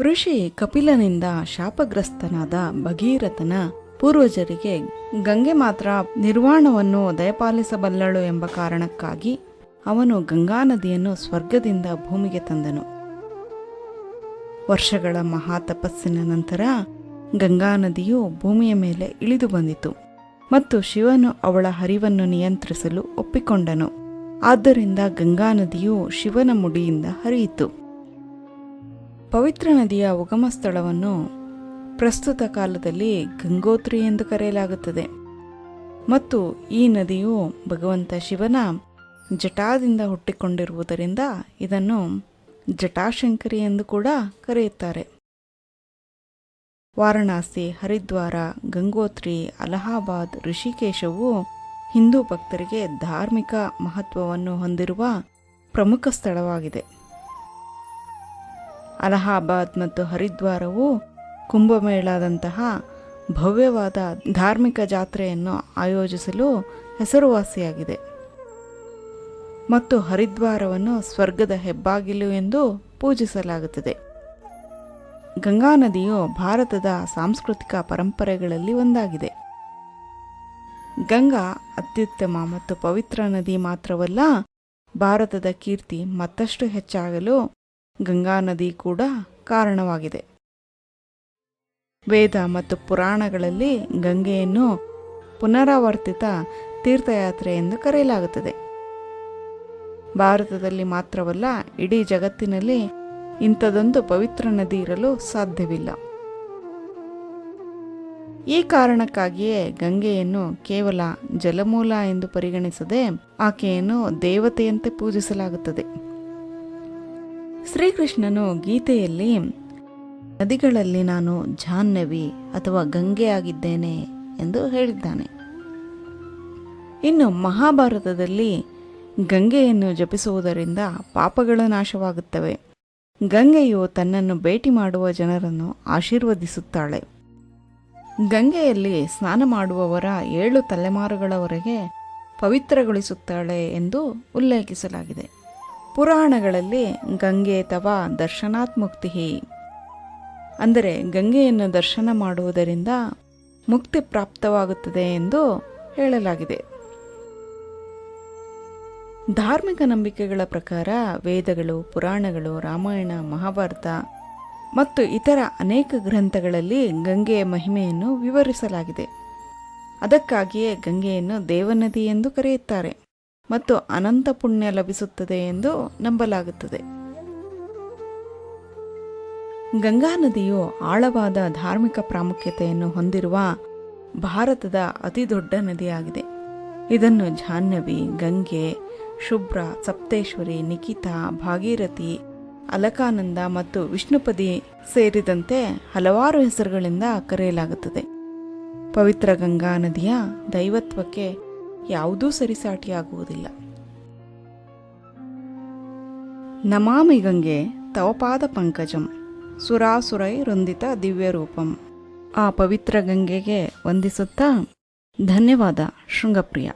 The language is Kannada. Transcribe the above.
ಋಷಿ ಕಪಿಲನಿಂದ ಶಾಪಗ್ರಸ್ತನಾದ ಭಗೀರಥನ ಪೂರ್ವಜರಿಗೆ ಗಂಗೆ ಮಾತ್ರ ನಿರ್ವಾಣವನ್ನು ದಯಪಾಲಿಸಬಲ್ಲಳು ಎಂಬ ಕಾರಣಕ್ಕಾಗಿ ಅವನು ಗಂಗಾ ನದಿಯನ್ನು ಸ್ವರ್ಗದಿಂದ ಭೂಮಿಗೆ ತಂದನು. ವರ್ಷಗಳ ಮಹಾ ತಪಸ್ಸಿನ ನಂತರ ಗಂಗಾ ನದಿಯು ಭೂಮಿಯ ಮೇಲೆ ಇಳಿದು ಬಂದಿತು ಮತ್ತು ಶಿವನು ಅವಳ ಹರಿವನ್ನು ನಿಯಂತ್ರಿಸಲು ಒಪ್ಪಿಕೊಂಡನು. ಆದ್ದರಿಂದ ಗಂಗಾ ನದಿಯು ಶಿವನ ಮುಡಿಯಿಂದ ಹರಿಯಿತು. ಪವಿತ್ರ ನದಿಯ ಉಗಮ ಸ್ಥಳವನ್ನು ಪ್ರಸ್ತುತ ಕಾಲದಲ್ಲಿ ಗಂಗೋತ್ರಿ ಎಂದು ಕರೆಯಲಾಗುತ್ತದೆ. ಮತ್ತು ಈ ನದಿಯು ಭಗವಂತ ಶಿವನ ಜಟಾದಿಂದ ಹುಟ್ಟಿಕೊಂಡಿರುವುದರಿಂದ ಇದನ್ನು ಜಟಾಶಂಕರಿ ಎಂದು ಕೂಡ ಕರೆಯುತ್ತಾರೆ. ವಾರಣಾಸಿ, ಹರಿದ್ವಾರ, ಗಂಗೋತ್ರಿ, ಅಲಹಾಬಾದ್, ಋಷಿಕೇಶವು ಹಿಂದೂ ಭಕ್ತರಿಗೆ ಧಾರ್ಮಿಕ ಮಹತ್ವವನ್ನು ಹೊಂದಿರುವ ಪ್ರಮುಖ ಸ್ಥಳವಾಗಿದೆ. ಅಲಹಾಬಾದ್ ಮತ್ತು ಹರಿದ್ವಾರವು ಕುಂಭಮೇಳದಂತಹ ಭವ್ಯವಾದ ಧಾರ್ಮಿಕ ಜಾತ್ರೆಯನ್ನು ಆಯೋಜಿಸಲು ಹೆಸರುವಾಸಿಯಾಗಿದೆ. ಮತ್ತು ಹರಿದ್ವಾರವನ್ನು ಸ್ವರ್ಗದ ಹೆಬ್ಬಾಗಿಲು ಎಂದು ಪೂಜಿಸಲಾಗುತ್ತದೆ. ಗಂಗಾ ನದಿಯು ಭಾರತದ ಸಾಂಸ್ಕೃತಿಕ ಪರಂಪರೆಗಳಲ್ಲಿ ಒಂದಾಗಿದೆ. ಗಂಗಾ ಅತ್ಯುತ್ತಮ ಮತ್ತು ಪವಿತ್ರ ನದಿ ಮಾತ್ರವಲ್ಲ, ಭಾರತದ ಕೀರ್ತಿ ಮತ್ತಷ್ಟು ಹೆಚ್ಚಾಗಲು ಗಂಗಾ ನದಿ ಕೂಡ ಕಾರಣವಾಗಿದೆ. ವೇದ ಮತ್ತು ಪುರಾಣಗಳಲ್ಲಿ ಗಂಗೆಯನ್ನು ಪುನರಾವರ್ತಿತ ತೀರ್ಥಯಾತ್ರೆ ಎಂದು ಕರೆಯಲಾಗುತ್ತದೆ. ಭಾರತದಲ್ಲಿ ಮಾತ್ರವಲ್ಲ, ಇಡೀ ಜಗತ್ತಿನಲ್ಲಿ ಇಂಥದೊಂದು ಪವಿತ್ರ ನದಿ ಇರಲು ಸಾಧ್ಯವಿಲ್ಲ. ಈ ಕಾರಣಕ್ಕಾಗಿಯೇ ಗಂಗೆಯನ್ನು ಕೇವಲ ಜಲಮೂಲ ಎಂದು ಪರಿಗಣಿಸದೆ ಆಕೆಯನ್ನು ದೇವತೆಯಂತೆ ಪೂಜಿಸಲಾಗುತ್ತದೆ. ಶ್ರೀಕೃಷ್ಣನು ಗೀತೆಯಲ್ಲಿ, ನದಿಗಳಲ್ಲಿ ನಾನು ಜಾಹ್ನವಿ ಅಥವಾ ಗಂಗೆ ಆಗಿದ್ದೇನೆ ಎಂದು ಹೇಳಿದ್ದಾನೆ. ಇನ್ನು ಮಹಾಭಾರತದಲ್ಲಿ ಗಂಗೆಯನ್ನು ಜಪಿಸುವುದರಿಂದ ಪಾಪಗಳು ನಾಶವಾಗುತ್ತವೆ. ಗಂಗೆಯು ತನ್ನನ್ನು ಭೇಟಿ ಮಾಡುವ ಜನರನ್ನು ಆಶೀರ್ವದಿಸುತ್ತಾಳೆ. ಗಂಗೆಯಲ್ಲಿ ಸ್ನಾನ ಮಾಡುವವರ ಏಳು ತಲೆಮಾರುಗಳವರೆಗೆ ಪವಿತ್ರಗೊಳಿಸುತ್ತಾಳೆ ಎಂದು ಉಲ್ಲೇಖಿಸಲಾಗಿದೆ. ಪುರಾಣಗಳಲ್ಲಿ ಗಂಗೆ ತವ ದರ್ಶನಾತ್ ಮುಕ್ತಿ ಅಂದರೆ ಗಂಗೆಯನ್ನು ದರ್ಶನ ಮಾಡುವುದರಿಂದ ಮುಕ್ತಿ ಪ್ರಾಪ್ತವಾಗುತ್ತದೆ ಎಂದು ಹೇಳಲಾಗಿದೆ. ಧಾರ್ಮಿಕ ನಂಬಿಕೆಗಳ ಪ್ರಕಾರ ವೇದಗಳು, ಪುರಾಣಗಳು, ರಾಮಾಯಣ, ಮಹಾಭಾರತ ಮತ್ತು ಇತರ ಅನೇಕ ಗ್ರಂಥಗಳಲ್ಲಿ ಗಂಗೆಯ ಮಹಿಮೆಯನ್ನು ವಿವರಿಸಲಾಗಿದೆ. ಅದಕ್ಕಾಗಿಯೇ ಗಂಗೆಯನ್ನು ದೇವನದಿ ಎಂದು ಕರೆಯುತ್ತಾರೆ. ಮತ್ತು ಅನಂತ ಪುಣ್ಯ ಲಭಿಸುತ್ತದೆ ಎಂದು ನಂಬಲಾಗುತ್ತದೆ. ಗಂಗಾ ನದಿಯು ಆಳವಾದ ಧಾರ್ಮಿಕ ಪ್ರಾಮುಖ್ಯತೆಯನ್ನು ಹೊಂದಿರುವ ಭಾರತದ ಅತಿದೊಡ್ಡ ನದಿಯಾಗಿದೆ. ಇದನ್ನು ಜಾಹ್ನವಿ, ಗಂಗೆ, ಶುಭ್ರ, ಸಪ್ತೇಶ್ವರಿ ನಿಖಿತಾ ಭಾಗೀರಥಿ, ಅಲಕಾನಂದ ಮತ್ತು ವಿಷ್ಣುಪದಿ ಸೇರಿದಂತೆ ಹಲವಾರು ಹೆಸರುಗಳಿಂದ ಕರೆಯಲಾಗುತ್ತದೆ. ಪವಿತ್ರ ಗಂಗಾ ನದಿಯ ದೈವತ್ವಕ್ಕೆ ಯಾವುದೂ ಸರಿಸಾಟಿಯಾಗುವುದಿಲ್ಲ. ನಮಾಮಿ ಗಂಗೆ ತವಪಾದ ಪಂಕಜಂ, ಸುರಾಸುರೈ ರುಂದಿತ ದಿವ್ಯ ರೂಪಂ. ಆ ಪವಿತ್ರ ಗಂಗೆಗೆ ವಂದಿಸುತ್ತಾ ಧನ್ಯವಾದ ಶೃಂಗಪ್ರಿಯ.